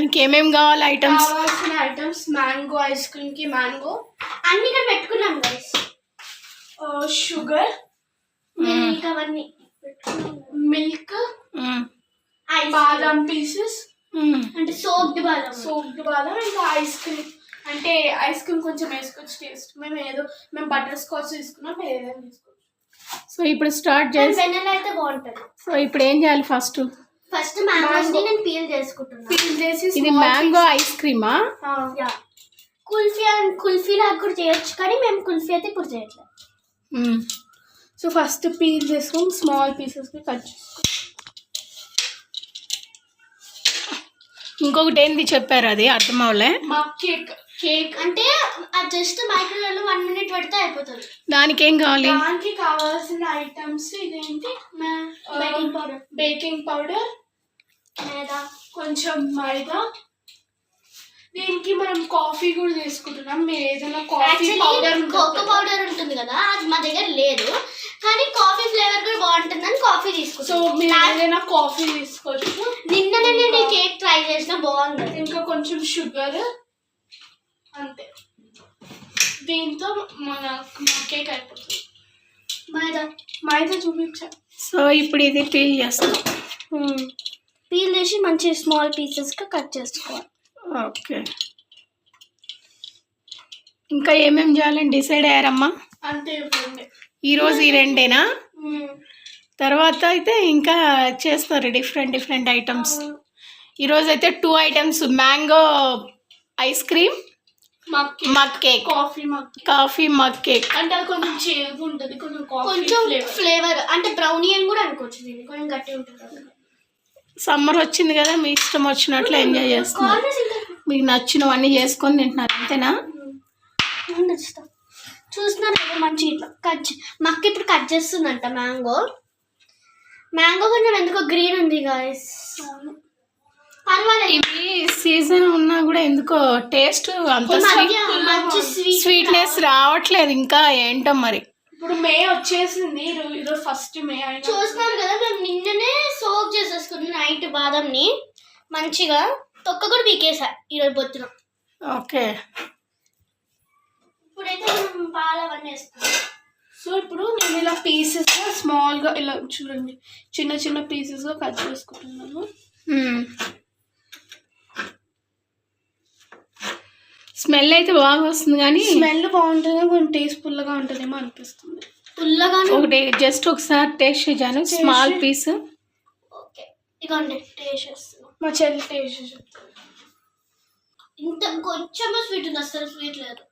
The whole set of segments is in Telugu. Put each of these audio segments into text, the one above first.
దానికి ఏమేమి కావాలి ఐటమ్స్ కావాల్సిన ఐటమ్స్ మ్యాంగో ఐస్ క్రీమ్కి మ్యాంగో అన్ని ఇక్కడ పెట్టుకున్నాం గైస్ షుగర్ మిల్క్ అవన్నీ. పెట్టుకున్నాం మిల్క్ ఐస్ బాదం పీసెస్ అంటే సోప్డ్ బాదం. సోప్డ్ బాదం ఇంకా ఐస్ క్రీమ్ అంటే ఐస్ క్రీమ్ కొంచెం వేసుకోవచ్చు టేస్ట్ మేము ఏదో మేము బటర్ స్కాచ్ తీసుకున్నాం మీరు ఏదైనా తీసుకోవచ్చు. సో ఇప్పుడు స్టార్ట్ చేసి అయితే బాగుంటది. సో ఇప్పుడు ఏం చేయాలి ఫస్ట్ ఫస్ట్ మ్యాంగోస్ని నేను పీల్ చేసుకుంటున్నా. పీల్ చేసి ఇది మ్యాంగో ఐస్ క్రీమా piece- ఆ, యా. కుల్ఫీ అండ్ కుల్ఫీ లాగా కూడా చేయొచ్చు కానీ మేము కుల్ఫీ అయితే ఇప్పుడు చేయట్లేదు. సో ఫస్ట్ పీల్ చేసుకొని స్మాల్ పీసెస్ కట్ చేసుకో ఇంకొకటి ఏంది చెప్పారు అది? అర్థం అవలే కేక్ కేక్ అంటే అది జస్ట్ మైక్రోవేవ్లో వన్ మినిట్ పెడితే అయిపోతుంది. దానికి ఏం కావాలి? దానికి కావాల్సిన ఐటమ్స్ ఇదేంటి? బేకింగ్ పౌడర్ బేకింగ్ పౌడర్ లేదా కొంచెం మైదా? దీనికి మనం కాఫీ కూడా తీసుకుంటున్నాం. మీరు ఏదైనా కాఫీ పౌడర్ కోకో పౌడర్ ఉంటుంది కదా అది మా దగ్గర లేదు. కానీ కాఫీ ఫ్లేవర్ కూడా బాగుంటుందని కాఫీ సో తీసుకుంటాం మీరు ఏదైనా కాఫీ తీసుకోవచ్చు. నిన్ననే నేను ఈ కేక్ ట్రై చేసిన బాగుంది. ఇంకా కొంచెం షుగర్ అంతే. దీంతో మన కేక్ అయిపోతుంది. మైదా. మైదా చూపించా. సో ఇప్పుడు ఇది ఫీల్ చేస్తాం. పీల్ చేసి మంచి స్మాల్ పీసెస్గా కట్ చేసుకోవాలి. ఓకే. ఇంకా ఏమేమి చేయాలని డిసైడ్ అయ్యారమ్మా? అంతే ఈరోజు ఈ రెండేనా? తర్వాత అయితే ఇంకా చేస్తారు డిఫరెంట్ డిఫరెంట్ ఐటమ్స్. ఈరోజు అయితే two items. Mango ice cream mug cake. Coffee మా కాఫీ మగ్ కేక్. అంటే అది కొంచెం చేదు ఉంటుంది కొంచెం కాఫీ కొంచెం ఫ్లేవర్. అంటే బ్రౌనీ అని కూడా అనుకోవచ్చు కొంచెం గట్టి ఉంటుంది. సమ్మర్ వచ్చింది కదా మీ ఇష్టం వచ్చినట్లు ఎంజాయ్ చేస్తున్నారు. మీకు నచ్చినవన్నీ చేసుకొని తింటున్నారు అంతేనా. చూస్తున్నారు మంచి ఇట్లా కట్ మక్క ఇప్పుడు కట్ చేస్తుందంట మ్యాంగో. మ్యాంగో కొంచెం ఎందుకో గ్రీన్ ఉంది గాయస్ పర్వాలేదు. ఇవి సీజన్ ఉన్నా కూడా ఎందుకో టేస్ట్ అంత స్వీట్నెస్ రావట్లేదు ఇంకా ఏంటో మరి. ఇప్పుడు మే వచ్చేసింది. ఈరోజు ఫస్ట్ మే అయినా చూస్తున్నారు కదా మేము నిన్ననే సోక్ చేసేసుకున్నాం నైట్ బాదంని మంచిగా తొక్క కూడా పీకేసా ఈరోజు పొద్దున. ఓకే. ఇప్పుడైతే మనం పాలు అవన్నీ వేసుకున్నాం సో ఇప్పుడు నేను ఇలా పీసెస్ స్మాల్గా ఇలా చూడండి. చిన్న చిన్న పీసెస్గా కట్ చేసుకుంటున్నాను. స్మెల్ అయితే బాగా వస్తుంది కానీ స్మెల్ బాగుంటుంది కొంచెం టేస్ట్ ఫుల్గా ఉంటుందేమో అనిపిస్తుంది. ఫుల్గానే ఒకటి జస్ట్ ఒకసారి టేస్ట్ చేశాను స్మాల్ పీస్. ఓకే ఇదిగోండి టేస్ట్ మా చెల్లి టేస్ట్ ఇంత కొంచెం స్వీట్ ఉంది అసలు స్వీట్ లేదు.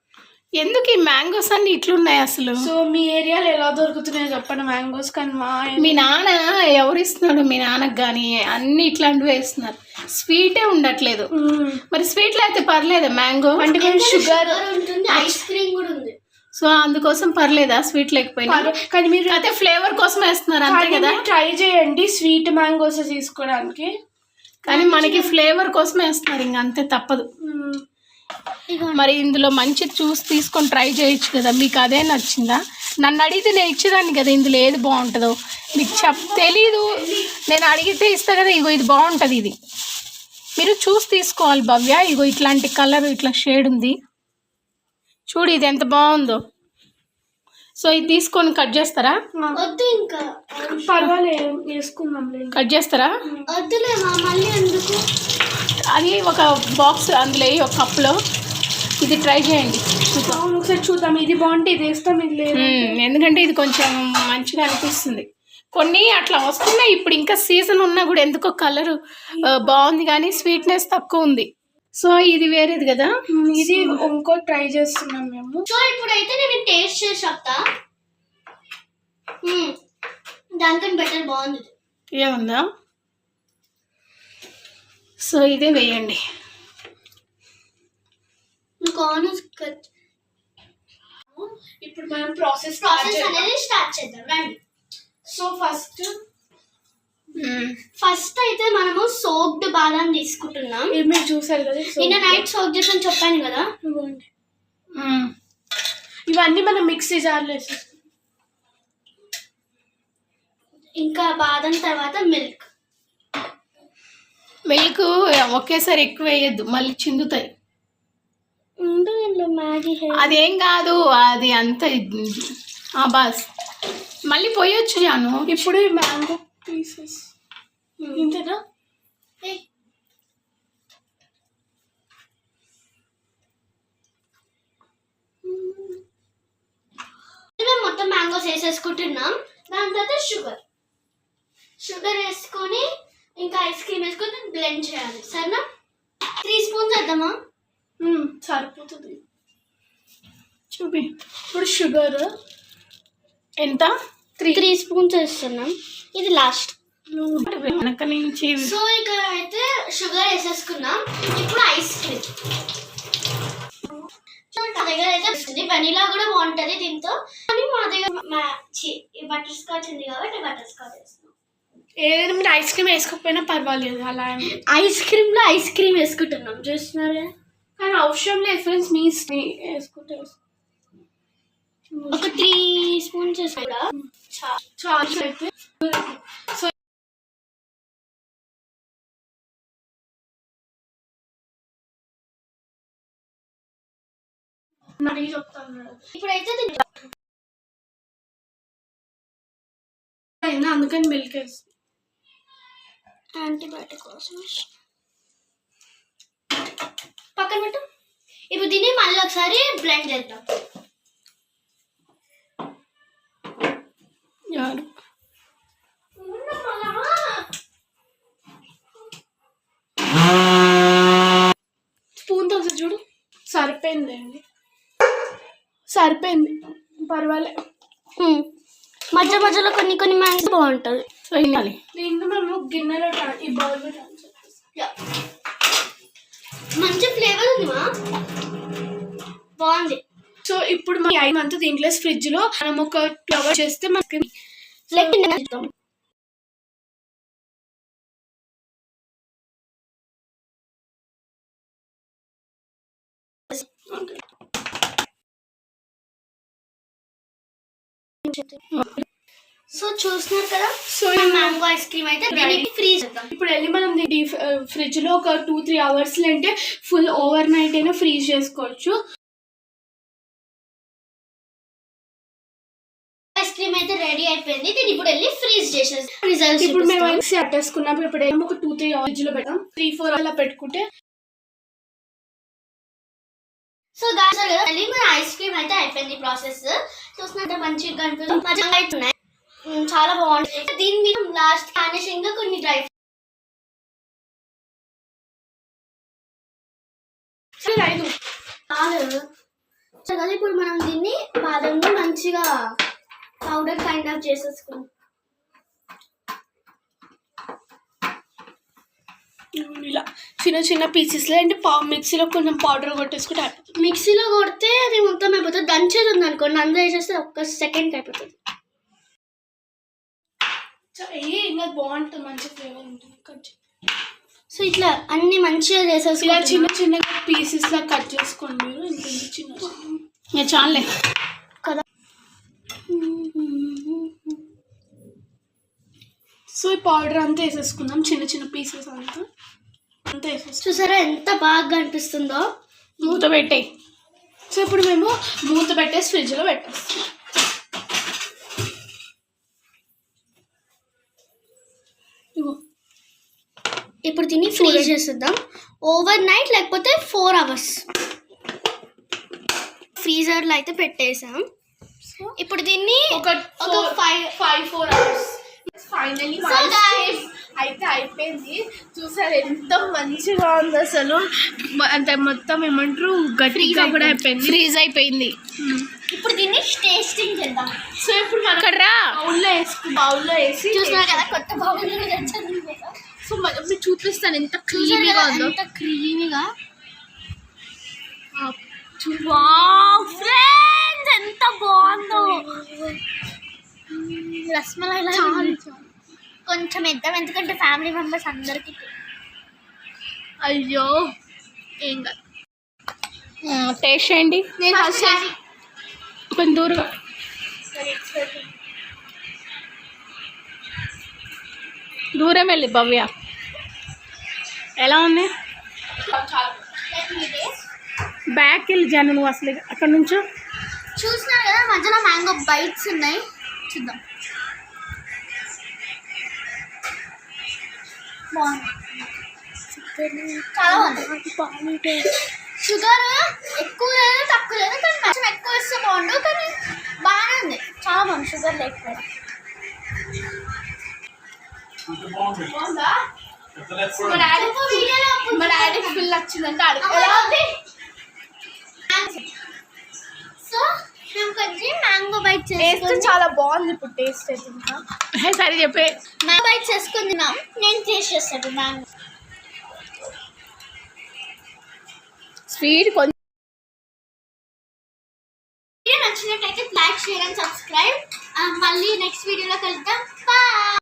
ఎందుకు ఈ మ్యాంగోస్ అన్ని ఇట్లున్నాయి అసలు? సో మీ ఏరియాలో ఎలా దొరుకుతున్నాయో చెప్పండి మ్యాంగోస్ కానీ మా మీ నాన్న ఎవరు ఇస్తున్నాడు? మీ నాన్నకు కానీ అన్ని ఇట్లాంటివి ఇస్తున్నారు. స్వీటే ఉండట్లేదు. మ్మ్. మరి స్వీట్లు అయితే పర్లేదా మ్యాంగో? అంటే కొంచెం షుగర్ ఐస్ క్రీమ్ కూడా ఉంది. సో అందుకోసం పర్లేదా స్వీట్ లేకపోయినా? కానీ మీరు అయితే ఫ్లేవర్ కోసం వేస్తున్నారు అంతే కదా? ట్రై చేయండి స్వీట్ మ్యాంగోస్ తీసుకోవడానికి. కానీ మనకి ఫ్లేవర్ కోసం వేస్తున్నారు ఇంక అంతే తప్పదు. మ్మ్. మరి ఇందులో మంచి చూసి తీసుకొని ట్రై చేయొచ్చు కదా మీకు అదే నచ్చిందా? నన్ను అడిగితే నేను ఇచ్చేదాన్ని కదా ఇందులో ఏది బాగుంటుందో. మీకు చెప్ తెలీదు. నేను అడిగితే ఇస్తా కదా ఇగో ఇది బాగుంటుంది ఇది. మీరు చూసి తీసుకోవాలి భవ్య. ఇగో ఇట్లాంటి కలర్ ఇట్లా షేడ్ ఉంది. చూడు ఇది ఎంత బాగుందో. సో ఇది తీసుకొని కట్ చేస్తారా? వద్దు ఇంకా. పర్వాలేదు వేసుకుందాం కట్ చేస్తారా? వద్దులే మా మళ్ళీ ఎందుకు? అది ఒక బాక్స్ అందులో ఒక కప్లో ఇది ట్రై చేయండి. చూద్దాం. అవును ఒకసారి చూద్దాం. ఇది బాగుంటే ఇది వేస్తాం ఇది లేదు. ఎందుకంటే ఇది కొంచెం మంచిగా అనిపిస్తుంది. కొన్ని అట్లా వస్తున్నాయి. ఇప్పుడు ఇంకా సీజన్ ఉన్నా కూడా ఎందుకో కలర్ బాగుంది కానీ స్వీట్నెస్ తక్కువ ఉంది. సో ఇది వేరేది కదా. ఇది ఇంకో ట్రై చేస్తున్నాం మేము. సో ఇప్పుడైతే నేను టేస్ట్ చేసి చెప్తా. మ్మ్. దానికన్నా బెటర్ బాగుంది. ఇది. సో ఇదే వేయండి. ఇప్పుడు మనం ప్రాసెస్ స్టార్ట్ చేద్దాం. రండి. So first. ఫస్ట్ అయితే మనము సోప్డ్ బాదం తీసుకుంటున్నాం. మీరు చూసారు కదా నిన్న నైట్ సోప్ చేసాను చెప్పాను కదా. మ్మ్. ఇవన్నీ మనం మిక్సీ జార్లో వేసేస్తాం ఇంకా బాదం తర్వాత మిల్క్ మిల్క్ ఒకేసారి ఎక్కువ వేయద్దు మళ్ళీ చిందుతాయి. అదేం కాదు అది అంత ఆ బాస్. మళ్ళీ పోయొచ్చు జాను. ఇప్పుడు మ్యాంగో పీసెస్. ఇంతేనా? మేము మొత్తం మ్యాంగోస్ వేసేసుకుంటున్నాం. దాని తర్వాత షుగర్. షుగర్ వేసుకొని ఇంకా ఐస్ క్రీమ్ వేసుకొని బ్లెండ్ చేయాలి సరేనా? త్రీ స్పూన్స్ వేద్దామా? సరిపోతుంది. చూపి. ఇప్పుడు షుగర్ ఎంత? త్రీ. త్రీ స్పూన్స్ వేస్తున్నాం. ఇది లాస్ట్. వెనక నుంచి సో ఇక్కడ అయితే షుగర్ వేసేసుకున్నాం ఇప్పుడు ఐస్ క్రీమ్. మా దగ్గర అయితే వస్తుంది. వెనీలా కూడా బాగుంటది దీంతో. కానీ మా దగ్గర బటర్ స్కాచ్ ఉంది కాబట్టి బటర్ స్కాచ్ వేస్తున్నాం. ఏదైనా మీరు ఐస్ క్రీమ్ వేసుకోకపోయినా పర్వాలేదు అలా ఐస్ క్రీమ్లో ఐస్ క్రీమ్ వేసుకుంటున్నాం చూస్తున్నారా? కానీ అవసరం లేదు ఫ్రెండ్స్ మీ వేసుకుంటే వేసుకో. ఒక త్రీ స్పూన్స్ కూడా చా- చాలు అయితే. సో మరి చెప్తాను. ఇప్పుడైతే అందుకని మిల్క్ వేసి యాంటీబయాటిక్ కోసం పక్కన పెట్టు. ఇప్పుడు దీన్ని మళ్ళీ ఒకసారి బ్లెండ్ చేద్దాం. ఎవరు? స్పూన్తో చూడు. సరిపోయింది అండి సరిపోయింది. పర్వాలేదు. మధ్య మధ్యలో కొన్ని కొన్ని మ్యాంగ్స్ బాగుంటుంది సో దీంట్లో గిన్నెలో ఈ బౌల్లో చేస్తాం మంచి ఫ్లేవర్ బాగుంది. సో ఇప్పుడు మన ఐదు మంత్ దీంట్లో ఫ్రిడ్జ్లో మనం ఒక టూ అవర్స్ చేస్తే మనకి చేద్దాం. సో చూస్తున్నారు కదా? సో మ్యాంగో ఐస్ క్రీమ్ అయితే దీనికి ఫ్రీజ్ ఇప్పుడు వెళ్ళి మనం దీన్ని ఫ్రిడ్జ్లో ఒక టూ త్రీ అవర్స్ అంటే ఫుల్ ఓవర్ నైట్ అయినా ఫ్రీజ్ చేసుకోవచ్చు. ఐస్ క్రీమ్ అయితే రెడీ అయిపోయింది. దీన్ని ఇప్పుడు వెళ్ళి ఫ్రీజ్ చేసేసి రిజల్ట్స్ ఇప్పుడు మేము మిక్సీ అట్టేసుకున్నాం ఇప్పుడు ఏమో ఒక టూ త్రీ అవర్స్లో పెడతాం త్రీ ఫోర్ అలా పెట్టుకుంటే సో కదా మళ్ళీ మన ఐస్ క్రీమ్ అయితే అయిపోయింది ప్రాసెస్ చూసినట్టు మంచిగా కనిపిస్తుంది మంచిగా అవుతున్నాయి చాలా బాగుంటుంది దీని మీద లాస్ట్ గార్నిషింగ్గా కొన్ని డ్రై కాదు ఇప్పుడు మనం దీన్ని బాదంని మంచిగా పౌడర్ కైండ్ ఆఫ్ చేసేసుకున్నాం ఇలా చిన్న చిన్న పీసెస్ అంటే పా- మిక్సీలో కొంచెం పౌడర్ కొట్టేసుకుంటే మిక్సీలో కొడితే అది మొత్తం అయిపోతుంది. దంచేది ఉంది అనుకోండి అందులో వేసేస్తే ఒక్క సెకండ్ అయిపోతుంది చ- ఏ ఇంకా బాగుంటుంది మంచి ఫ్లేవర్ ఉంటుంది. సో ఇట్లా అన్ని మంచిగా ఇలా చేసేసుకున్నాం చిన్న చిన్న పీసెస్ లా కట్ చేసుకోండి మీరు. ఇంత చిన్న చాలే. కదా. సో ఈ పౌడర్ అంతా వేసేసుకుందాం. చిన్న చిన్న పీసెస్ అంతా. అంతా వేసేసుకుందాం. చూసారా ఎంత బాగా కనిపిస్తుందో మూత పెట్టేయి. సో ఇప్పుడు మేము మూత పెట్టేసి ఫ్రిడ్జ్లో పెట్టేస్తాం. దీన్ని ఫ్రీజ్ చేసేద్దాం. ఓవర్ నైట్ లేకపోతే ఫోర్ అవర్స్ ఫ్రీజర్లో అయితే పెట్టేసాం. ఇప్పుడు దీన్ని ఒక ఒక five five four hours finally అయితే అయిపోయింది. చూసారు ఎంత మంచిగా ఉంది అసలు. అంటే మొత్తం ఏమంటారు? గట్టిగా కూడా అయిపోయింది. ఫ్రీజ్ అయిపోయింది. ఇప్పుడు దీన్ని టేస్టింగ్ చేద్దాం. సో ఇప్పుడు మనం బౌల్లో వేసి బౌల్లో వేసి చూస్తున్నారు కదా కొత్త బౌల్ తెచ్చాను సో మీకు చూపిస్తాను ఎంత క్రీమీగా ఉందో. ఎంత క్రీమీగా ఫ్రెండ్స్ ఎంత బాగుందో. రస్మలై కొంచెం ఇద్దాం ఎందుకంటే ఫ్యామిలీ మెంబర్స్ అందరికి అయ్యో ఏం కాదు. టేస్ట్ చేయండి. నేను కొంచెం దూరంగా. దూరం వెళ్ళి భవ్య ఎలా ఉంది? Let me taste. బ్యాక్ వెళ్ళి జాను నువ్వు అసలు అక్కడ నుంచో. చూస్తున్నారు కదా మధ్యలో మ్యాంగో బైట్స్ ఉన్నాయి. చూద్దాం. బాగుంది. చాలా బాగుంది. షుగర్ ఎక్కువ లేదు తక్కువ లేదు కానీ కొంచెం ఎక్కువ ఇస్తే బాగుండు కానీ బాగానే ఉంది చాలా బాగుంది షుగర్ లేకపోతే బాగుందా మా డాడీ వీడియోలో మా డాడీకి బిల్ వచ్చిందంటే అడుగు. సో మ్యాంగో బైట్ టేస్ట్ చేసుకొని చాలా బాగుంది ఇప్పుడు టేస్ట్ అయితే ఇంకా. సరే చెప్పే. మ్యాంగో బైట్ చేసుకొని తిన్నాం నేను టేస్ట్ చేస్తాను మ్యాంగో. స్వీట్ కొంచెం నచ్చినట్టయితే లైక్ షేర్ అండ్ సబ్స్క్రైబ్. మళ్ళీ నెక్స్ట్ వీడియోలో కలుద్దాం బాయ్